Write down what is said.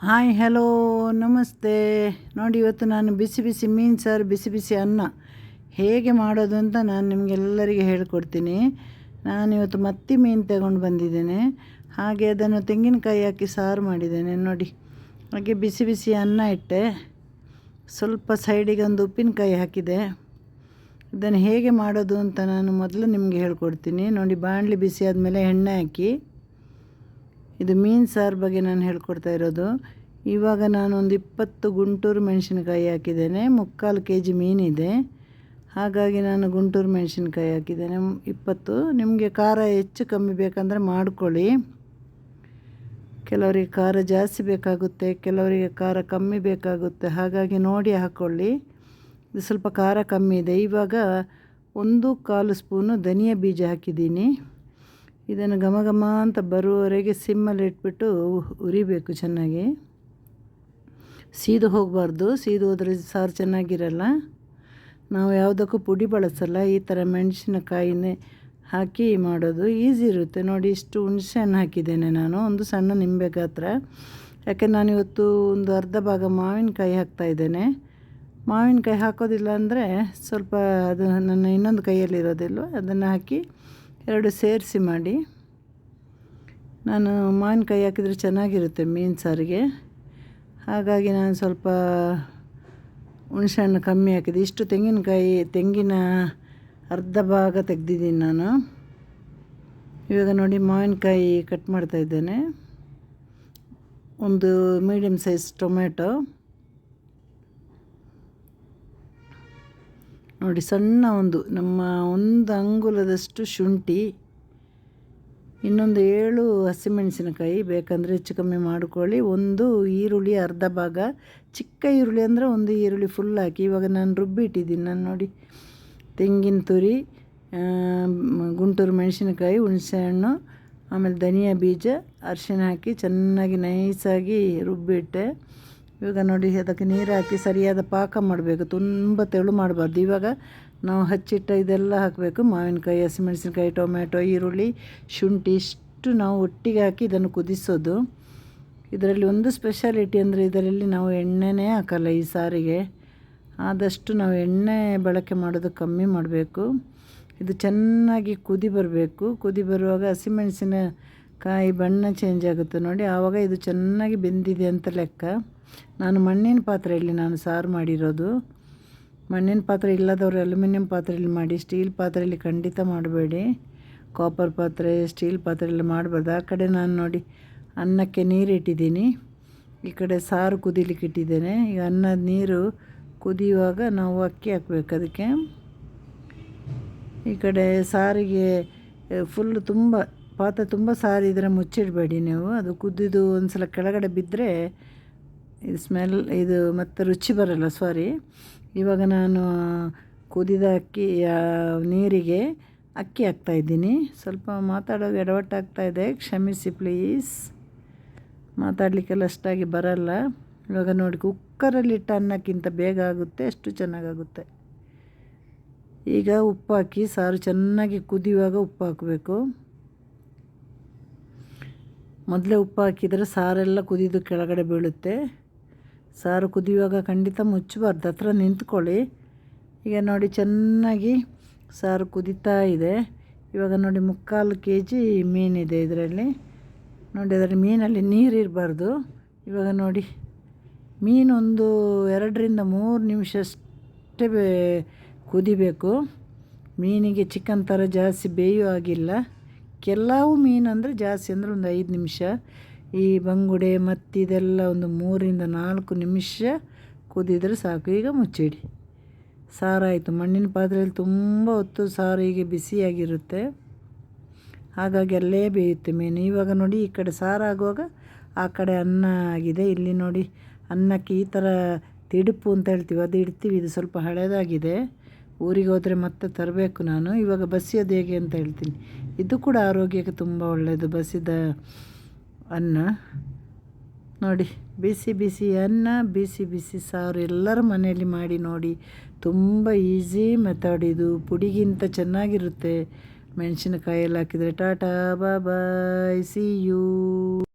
Hi, hello, ನಮಸ್ತೆ. ನೋಡಿ, ಇವತ್ತು ನಾನು ಬಿಸಿ ಬಿಸಿ ಮೀನು ಸಾರು, ಬಿಸಿ ಬಿಸಿ ಅನ್ನ. ಹೇಗೆ ಮಾಡೋದು ಅಂತ ನಾನು ನಿಮಗೆಲ್ಲರಿಗೆ ಹೇಳ್ಕೊಡ್ತೀನಿ. ನಾನಿವತ್ತು ಮತ್ತಿ ಮೀನು ತಗೊಂಡು ಬಂದಿದ್ದೇನೆ. ಹಾಗೆ ಅದನ್ನು ತೆಂಗಿನಕಾಯಿ ಹಾಕಿ ಸಾರು ಮಾಡಿದ್ದೇನೆ. ನೋಡಿ, ಹಾಗೆ ಬಿಸಿ ಬಿಸಿ ಅನ್ನ ಇಟ್ಟೆ. ಸ್ವಲ್ಪ ಸೈಡಿಗೆ ಒಂದು ಉಪ್ಪಿನಕಾಯಿ ಹಾಕಿದೆ. ಇದನ್ನು ಹೇಗೆ ಮಾಡೋದು ಅಂತ ನಾನು ಮೊದಲು ನಿಮಗೆ ಹೇಳ್ಕೊಡ್ತೀನಿ. ನೋಡಿ, ಬಾಣಲಿ ಬಿಸಿ ಆದಮೇಲೆ ಎಣ್ಣೆ ಹಾಕಿ. ಇದು ಮೀನು ಸಾರು ಬಗ್ಗೆ ನಾನು ಹೇಳ್ಕೊಡ್ತಾ ಇರೋದು. ಇವಾಗ ಒಂದು ಇಪ್ಪತ್ತು ಗುಂಟೂರು ಮೆಣಸಿನ್ಕಾಯಿ ಹಾಕಿದ್ದೇನೆ. ಮುಕ್ಕಾಲು ಕೆ ಜಿ ಮೀನಿದೆ ಹಾಗಾಗಿ ನಾನು ಗುಂಟೂರು ಮೆಣಸಿನ್ಕಾಯಿ ಹಾಕಿದ್ದೇನೆ. ಇಪ್ಪತ್ತು. ನಿಮಗೆ ಖಾರ ಹೆಚ್ಚು ಕಮ್ಮಿ ಬೇಕಂದರೆ ಮಾಡ್ಕೊಳ್ಳಿ. ಕೆಲವರಿಗೆ ಖಾರ ಜಾಸ್ತಿ ಬೇಕಾಗುತ್ತೆ, ಕೆಲವರಿಗೆ ಖಾರ ಕಮ್ಮಿ ಬೇಕಾಗುತ್ತೆ. ಹಾಗಾಗಿ ನೋಡಿ ಹಾಕ್ಕೊಳ್ಳಿ ಇದು ಸ್ವಲ್ಪ ಖಾರ ಕಮ್ಮಿ ಇದೆ. ಇವಾಗ ಒಂದು ಕಾಲು ಸ್ಪೂನು ಧನಿಯಾ ಬೀಜ ಹಾಕಿದ್ದೀನಿ. ಇದನ್ನು ಘಮ ಘಮ ಅಂತ ಬರುವವರೆಗೆ ಸಿಮ್ಮಲ್ಲಿ ಇಟ್ಬಿಟ್ಟು ಉರಿಬೇಕು ಚೆನ್ನಾಗಿ. ಸೀದು ಹೋಗಬಾರ್ದು, ಸೀದು ಹೋದರೆ ಸಾರು ಚೆನ್ನಾಗಿರಲ್ಲ. ನಾವು ಯಾವುದಕ್ಕೂ ಪುಡಿ ಬಳಸಲ್ಲ, ಈ ಥರ ಮೆಣಸಿನಕಾಯಿನೇ ಹಾಕಿ ಮಾಡೋದು ಈಸಿ ಇರುತ್ತೆ. ನೋಡಿ, ಇಷ್ಟು ಹುಣಸೆ ಹಣ್ಣು ಹಾಕಿದ್ದೇನೆ ನಾನು, ಒಂದು ಸಣ್ಣ ನಿಂಬೆ ಗಾತ್ರ. ಯಾಕೆ ನಾನಿವತ್ತು ಒಂದು ಅರ್ಧ ಭಾಗ ಮಾವಿನಕಾಯಿ ಹಾಕ್ತಾಯಿದ್ದೇನೆ ಮಾವಿನಕಾಯಿ ಹಾಕೋದಿಲ್ಲ ಅಂದರೆ ಸ್ವಲ್ಪ ಅದು ನನ್ನ ಇನ್ನೊಂದು ಕೈಯಲ್ಲಿರೋದಿಲ್ವ, ಅದನ್ನು ಹಾಕಿ ಎರಡು ಸೇರಿಸಿ ಮಾಡಿ. ನಾನು ಮಾವಿನಕಾಯಿ ಹಾಕಿದರೆ ಚೆನ್ನಾಗಿರುತ್ತೆ ಮೀನು ಸಾರಿಗೆ. ಹಾಗಾಗಿ ನಾನು ಸ್ವಲ್ಪ ಹುಣಸೆಹಣ್ಣು ಕಮ್ಮಿ ಹಾಕಿದೆ. ಇಷ್ಟು ತೆಂಗಿನಕಾಯಿ, ತೆಂಗಿನ ಅರ್ಧ ಭಾಗ ತೆಗೆದಿದ್ದೀನಿ ನಾನು. ಇವಾಗ ನೋಡಿ ಮಾವಿನಕಾಯಿ ಕಟ್ ಮಾಡ್ತಾ ಇದ್ದೇನೆ. ಒಂದು ಮೀಡಿಯಮ್ ಸೈಜ್ ಟೊಮೆಟೊ ನೋಡಿ, ಸಣ್ಣ ಒಂದು, ನಮ್ಮ ಒಂದು ಅಂಗುಲದಷ್ಟು ಶುಂಠಿ, ಇನ್ನೊಂದು ಏಳು ಹಸಿಮೆಣಸಿನಕಾಯಿ ಬೇಕಂದರೆ ಹೆಚ್ಚು ಕಮ್ಮಿ ಮಾಡ್ಕೊಳ್ಳಿ. ಒಂದು ಈರುಳ್ಳಿ ಅರ್ಧ ಭಾಗ, ಚಿಕ್ಕ ಈರುಳ್ಳಿ ಅಂದರೆ ಒಂದು ಈರುಳ್ಳಿ ಫುಲ್ ಹಾಕಿ. ಇವಾಗ ನಾನು ರುಬ್ಬಿ ಇಟ್ಟಿದ್ದೀನಿ, ನಾನು ನೋಡಿ. ತೆಂಗಿನ ತುರಿ ಗುಂಟೂರು ಮೆಣಸಿನಕಾಯಿ, ಹುಣಸೆಹಣ್ಣು, ಆಮೇಲೆ ಧನಿಯಾ ಬೀಜ, ಅರಿಶಿಣ ಹಾಕಿ ಚೆನ್ನಾಗಿ ನೈಸಾಗಿ ರುಬ್ಬಿಟ್ಟೆ. ಇವಾಗ ನೋಡಿ, ಅದಕ್ಕೆ ನೀರು ಹಾಕಿ ಸರಿಯಾದ ಪಾಕ ಮಾಡಬೇಕು. ತುಂಬ ತೆಳು ಮಾಡಬಾರ್ದು. ಇವಾಗ ನಾವು ಹಚ್ಚಿಟ್ಟ ಇದೆಲ್ಲ ಹಾಕಬೇಕು. ಮಾವಿನಕಾಯಿ, ಹಸಿಮೆಣಸಿನ್ಕಾಯಿ, ಟೊಮ್ಯಾಟೊ, ಈರುಳ್ಳಿ, ಶುಂಠಿ, ಇಷ್ಟು ನಾವು ಒಟ್ಟಿಗೆ ಹಾಕಿ ಇದನ್ನು ಕುದಿಸೋದು. ಇದರಲ್ಲಿ ಒಂದು ಸ್ಪೆಷಾಲಿಟಿ ಅಂದರೆ ಇದರಲ್ಲಿ ನಾವು ಎಣ್ಣೆನೇ ಹಾಕಲ್ಲ ಈ ಸಾರಿಗೆ. ಆದಷ್ಟು ನಾವು ಎಣ್ಣೆ ಬಳಕೆ ಮಾಡೋದು ಕಮ್ಮಿ ಮಾಡಬೇಕು. ಇದು ಚೆನ್ನಾಗಿ ಕುದಿ ಬರಬೇಕು. ಕುದಿ ಬರುವಾಗ ಹಸಿಮೆಣಸಿನ ಕಾಯಿ ಬಣ್ಣ ಚೇಂಜ್ ಆಗುತ್ತೆ ನೋಡಿ. ಆವಾಗ ಇದು ಚೆನ್ನಾಗಿ ಬೆಂದಿದೆ ಅಂತ ಲೆಕ್ಕ. ನಾನು ಮಣ್ಣಿನ ಪಾತ್ರೆಯಲ್ಲಿ ನಾನು ಸಾರು ಮಾಡಿರೋದು. ಮಣ್ಣಿನ ಪಾತ್ರೆ ಇಲ್ಲದವರು ಅಲ್ಯೂಮಿನಿಯಂ ಪಾತ್ರೆಯಲ್ಲಿ ಮಾಡಿ, ಸ್ಟೀಲ್ ಪಾತ್ರೆಯಲ್ಲಿ ಖಂಡಿತ ಮಾಡಬೇಡಿ. ಕಾಪರ್ ಪಾತ್ರೆ, ಸ್ಟೀಲ್ ಪಾತ್ರೆಯಲ್ಲಿ ಮಾಡಬಾರ್ದು. ಆ ಕಡೆ ನಾನು ನೋಡಿ ಅನ್ನಕ್ಕೆ ನೀರು ಇಟ್ಟಿದ್ದೀನಿ. ಈ ಕಡೆ ಸಾರು ಕುದಿಲಿಕ್ಕೆ ಇಟ್ಟಿದ್ದೇನೆ. ಈಗ ಅನ್ನದ ನೀರು ಕುದಿಯುವಾಗ ನಾವು ಅಕ್ಕಿ ಹಾಕ್ಬೇಕು ಅದಕ್ಕೆ. ಈ ಕಡೆ ಸಾರಿಗೆ ಫುಲ್ ತುಂಬ, ಪಾತ್ರೆ ತುಂಬ ಸಾರಿದ್ರೆ ಮುಚ್ಚಿಡಬೇಡಿ ನೀವು. ಅದು ಕುದ್ದಿದ್ದು ಒಂದು ಸಲ ಕೆಳಗಡೆ ಬಿದ್ದರೆ ಇದು ಸ್ಮೆಲ್ ಇದು ಮತ್ತು ರುಚಿ ಬರಲ್ಲ ಸಾರಿ ಇವಾಗ ನಾನು ಕುದಿದ ಅಕ್ಕಿ ನೀರಿಗೆ ಅಕ್ಕಿ ಹಾಕ್ತಾಯಿದ್ದೀನಿ ಸ್ವಲ್ಪ ಮಾತಾಡೋದು ಎಡವಟ್ಟಾಗ್ತಾಯಿದೆ ಕ್ಷಮಿಸಿ ಪ್ಲೀಸ್ ಮಾತಾಡಲಿಕ್ಕೆಲ್ಲ ಅಷ್ಟಾಗಿ ಬರಲ್ಲ. ಇವಾಗ ನೋಡಿ ಕುಕ್ಕರಲ್ಲಿಟ್ಟ ಅನ್ನಕ್ಕಿಂತ ಬೇಗ ಆಗುತ್ತೆ, ಅಷ್ಟು ಚೆನ್ನಾಗಾಗುತ್ತೆ. ಈಗ ಉಪ್ಪು ಹಾಕಿ, ಸಾರು ಚೆನ್ನಾಗಿ ಕುದಿಯುವಾಗ ಉಪ್ಪು ಹಾಕಬೇಕು. ಮೊದಲೇ ಉಪ್ಪು ಹಾಕಿದರೆ ಸಾರೆಲ್ಲ ಕುದಿದು ಕೆಳಗಡೆ ಬೀಳುತ್ತೆ. ಸಾರು ಕುದಿಯುವಾಗ ಖಂಡಿತ ಮುಚ್ಚಬಾರ್ದು. ಹತ್ರ ನಿಂತ್ಕೊಳ್ಳಿ. ಈಗ ನೋಡಿ ಚೆನ್ನಾಗಿ ಸಾರು ಕುದೀತಾ ಇದೆ. ಇವಾಗ ನೋಡಿ ಮುಕ್ಕಾಲು ಕೆ ಜಿ ಮೀನಿದೆ ಇದರಲ್ಲಿ. ನೋಡಿ ಅದರಲ್ಲಿ ಮೀನಲ್ಲಿ ನೀರು ಇರಬಾರ್ದು ಇವಾಗ ನೋಡಿ ಮೀನೊಂದು ಎರಡರಿಂದ ಮೂರು ನಿಮಿಷ ಅಷ್ಟೇ ಬೇ ಕುದಿಬೇಕು. ಮೀನಿಗೆ ಚಿಕನ್ ಥರ ಜಾಸ್ತಿ ಬೇಯೋ ಆಗಿಲ್ಲ ಕೆಲವು ಮೀನು ಅಂದರೆ ಜಾಸ್ತಿ ಅಂದರೆ ಒಂದು ಐದು ನಿಮಿಷ. ಈ ಬಂಗುಡೆ ಮತ್ತಿದೆಲ್ಲ ಒಂದು ಮೂರಿಂದ ನಾಲ್ಕು ನಿಮಿಷ ಕುದಿದರೆ ಸಾಕು. ಈಗ ಮುಚ್ಚಿಡಿ. ಸಾರಾಯಿತು. ಮಣ್ಣಿನ ಪಾತ್ರೆಯಲ್ಲಿ ತುಂಬ ಹೊತ್ತು ಸಾರು ಹೀಗೆ ಬಿಸಿಯಾಗಿರುತ್ತೆ. ಹಾಗಾಗಿ ಅಲ್ಲೇ ಬೇಯುತ್ತೆ ಮೀನು. ಇವಾಗ ನೋಡಿ ಈ ಕಡೆ ಸಾರಾಗುವಾಗ ಆ ಕಡೆ ಅನ್ನ ಆಗಿದೆ. ಇಲ್ಲಿ ನೋಡಿ ಅನ್ನಕ್ಕೆ ಈ ಥರ ತಿಡುಪು ಅಂತ ಹೇಳ್ತೀವಿ. ಅದು ಇಡ್ತೀವಿ. ಇದು ಸ್ವಲ್ಪ ಹಳೆಯದಾಗಿದೆ ಊರಿಗೆ ಹೋದರೆ ಮತ್ತೆ ತರಬೇಕು ನಾನು. ಇವಾಗ ಬಸಿಯೋದು ಹೇಗೆ ಅಂತ ಹೇಳ್ತೀನಿ. ಇದು ಕೂಡ ಆರೋಗ್ಯಕ್ಕೆ ತುಂಬ ಒಳ್ಳೆಯದು ಬಸಿದ ಅನ್ನ ನೋಡಿ, ಬಿಸಿ ಬಿಸಿ ಅನ್ನ, ಬಿಸಿ ಬಿಸಿ ಸಾರು ಎಲ್ಲರ ಮನೆಯಲ್ಲಿ ಮಾಡಿ ನೋಡಿ. ತುಂಬ ಈಸಿ ಮೆಥಡ್ ಇದು. ಪುಡಿಗಿಂತ ಚೆನ್ನಾಗಿರುತ್ತೆ. ಮೆಣಸಿನಕಾಯಿ ಎಲ್ಲ ಹಾಕಿದರೆ ಟಾಟಾ ಬಾಯ್ ಸಿ ಯು